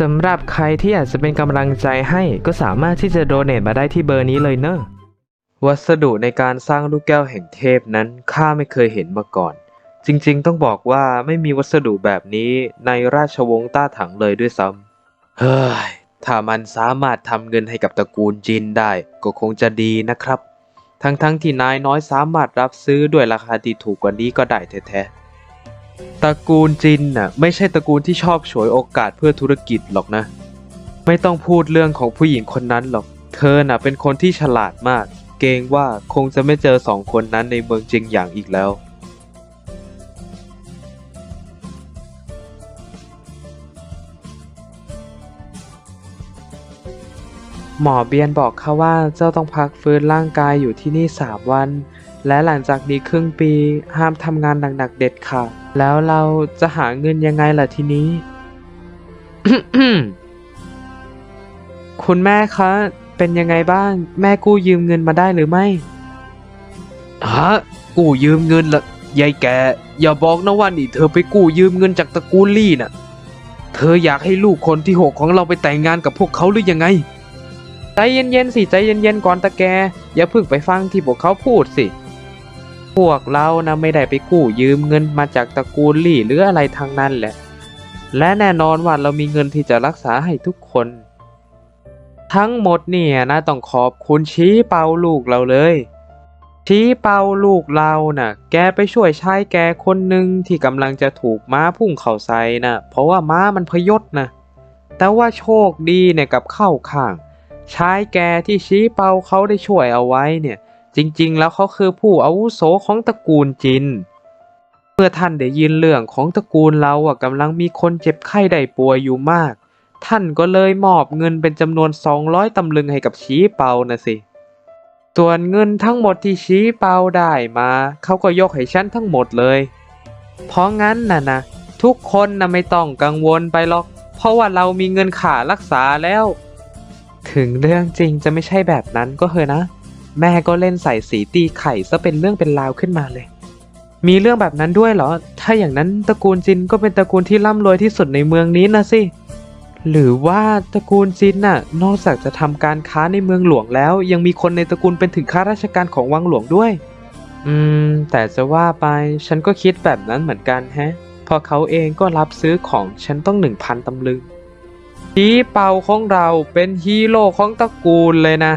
สำหรับใครที่อยากจะเป็นกำลังใจให้ก็สามารถที่จะโดเน a มาได้ที่เบอร์นี้เลยเนอะวัสดุในการสร้างลูกแก้วแห่งเทพนั้นข้าไม่เคยเห็นมาก่อน จริงๆ ต้องบอกว่าไม่มีวัสดุแบบนี้ในราชวงศ์ต้าถังเลยด้วยซ้ำเฮ้ยถ้ามันสามารถทำเงินให้กับตระกูลจินได้ก็คงจะดีนะครับ ทั้งๆที่นายน้อยสามารถรับซื้อด้วยราคาที่ถูกกว่านี้ก็ได้แท้ๆ ตระกูลจินน่ะไม่ใช่ตระกูลที่ชอบฉวยโอกาสเพื่อธุรกิจหรอกนะ ไม่ต้องพูดเรื่องของผู้หญิงคนนั้นหรอก เธอน่ะเป็นคนที่ฉลาดมาก เกรงว่าคงจะไม่เจอสองคนนั้นในเมืองจริงอย่างอีกแล้ว หมอเบียนบอกเขาว่าเจ้าต้องพักฟื้นร่างกายอยู่ที่นี่สามวัน และหลังจากนี้ครึ่งปีห้ามทำงานหนักๆเด็ดขาดแล้วเราจะหาเงินยังไงล่ะทีนี้ คุณแม่คะ เป็นยังไงบ้าง แม่กู้ยืมเงินมาได้หรือไม่ฮะกู้ยืมเงินละยายแกอย่าบอกนะว่านี่เธอไปกู้ยืมเงินจากตระกูลลี่น่ะ เธออยากให้ลูกคนที่หกของเราไปแต่งงานกับพวกเขาหรือยังไง ใจเย็นๆสิใจเย็นๆก่อนตะแก อย่าเพิ่งไปฟังที่พวกเขาพูดสิ พวกเรานะไม่ได้ไปกู้ยืมเงินมาจากตระกูลลี่หรืออะไรทางนั้นแหละ และแน่นอนว่าเรามีเงินที่จะรักษาให้ทุกคน ทั้งหมดเนี่ยนะต้องขอบคุณชี้เปาลูกเราเลยชี้เปาลูกเราน่ะ แกไปช่วยชายแกคนหนึ่งที่กำลังจะถูกม้าพุ่งเข่าใส่น่ะ เพราะว่าม้ามันพยศนะ แต่ว่าโชคดีเนี่ยกับเข้าข้าง ชายแกที่ชี้เปาเขาได้ช่วยเอาไว้เนี่ย จริงๆ แล้วเขาคือผู้อาวุโสของตระกูลจิน เมื่อท่านได้ยินเรื่องของตระกูลเราอะกำลังมีคนเจ็บไข้ได้ป่วยอยู่มาก ท่านก็เลยมอบเงินเป็นจำนวน 200 ตำลึงให้กับชี้เปานะสิ ส่วนเงินทั้งหมดที่ชี้เปาได้มา เขาก็ยกให้ฉันทั้งหมดเลย เพราะงั้นน่ะนะทุกคนนะไม่ต้องกังวลไปหรอก เพราะว่าเรามีเงินค่ารักษาแล้ว ถึงเรื่องจริงจะไม่ใช่แบบนั้นก็เถอะนะ แม่ก็เล่นใส่สีตีไข่ซะเป็นเรื่องเป็นราวขึ้นมาเลย มีเรื่องแบบนั้นด้วยเหรอ ถ้าอย่างนั้นตระกูลจินก็เป็นตระกูลที่ร่ำรวยที่สุดในเมืองนี้นะสิ หรือว่าตระกูลจินน่ะ นอกจากจะทำการค้าในเมืองหลวงแล้ว ยังมีคนในตระกูลเป็นถึงข้าราชการของวังหลวงด้วย อืม แต่จะว่าไปฉันก็คิดแบบนั้นเหมือนกันแฮะ พอเขาเองก็รับซื้อของฉันต้องหนึ่งพันตำลึงชี้เป่าของเราเป็นฮีโร่ของตระกูลเลยนะ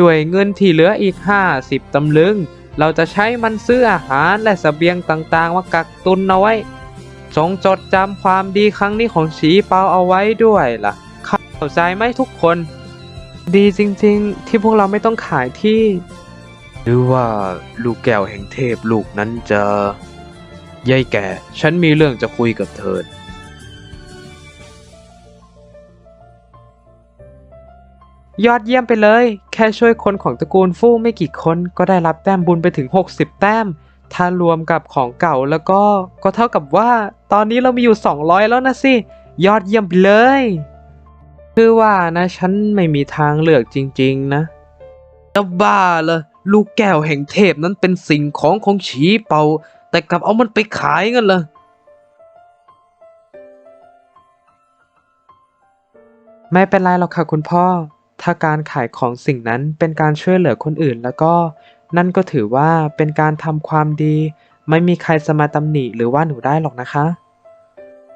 ด้วยเงินที่เหลืออีก 50 ตำลึง เราจะใช้มันซื้ออาหารและสเสบียงต่างๆ มากักตุนเอาไว้ จงจดจำความดีครั้งนี้ของฉีเปาเอาไว้ด้วยล่ะ เข้าใจไหมทุกคน ดีจริงๆ ที่พวกเราไม่ต้องขายที่ หรือว่าลูกแก้วแห่งเทพลูกนั้นจะยายแก่ ฉันมีเรื่องจะคุยกับเธอยอดเยี่ยมไปเลยแค่ช่วยคนของตระกูลฟู่ไม่กี่คนก็ได้รับแต้มบุญไปถึง 60 แต้ม ถ้ารวมกับของเก่าแล้วก็ก็เท่ากับว่า ตอนนี้เรามีอยู่ 200 แล้วนะสิ ยอดเยี่ยมไปเลย คือว่านะฉันไม่มีทางเลือกจริง ๆ นะจะบ้าเหรอลูกแก้วแห่งเทพนั้นเป็นสิ่งของของฉีเปาแต่กลับเอามันไปขายงั้นเหรอไม่เป็นไรหรอกค่ะคุณพ่อ ถ้าการขายของสิ่งนั้นเป็นการช่วยเหลือคนอื่น แล้วก็นั่นก็ถือว่าเป็นการทำความดี ไม่มีใครจะมาตำหนิหรือว่าหนูได้หรอกนะคะ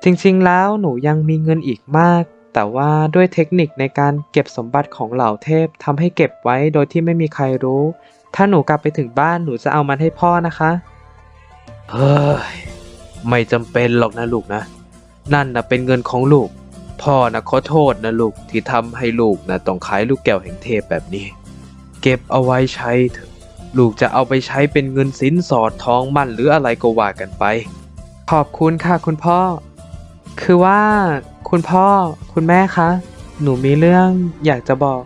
จริงๆแล้วหนูยังมีเงินอีกมาก แต่ว่าด้วยเทคนิคในการเก็บสมบัติของเหล่าเทพทำให้เก็บไว้โดยที่ไม่มีใครรู้ ถ้าหนูกลับไปถึงบ้านหนูจะเอามันให้พ่อนะคะเฮ้ยไม่จำเป็นหรอกนะลูกนะ นั่นนะเป็นเงินของลูก พ่อนะขอโทษนะลูกที่ทำให้ลูกนะต้องขายลูกแก้วแห่งเทพแบบนี้ เก็บเอาไว้ใช้เถอะลูกจะเอาไปใช้เป็นเงินสินสอดทองมั่นหรืออะไรก็ว่ากันไป ขอบคุณค่ะคุณพ่อ คือว่า คุณพ่อ คุณแม่คะ หนูมีเรื่องอยากจะบอก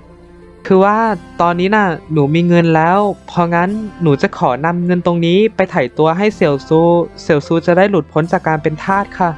คือว่าตอนนี้น่ะ หนูมีเงินแล้ว เพราะงั้นหนูจะขอนำเงินตรงนี้ไปไถ่ตัวให้เสี่ยวซู เสี่ยวซูจะได้หลุดพ้นจากการเป็นทาสค่ะ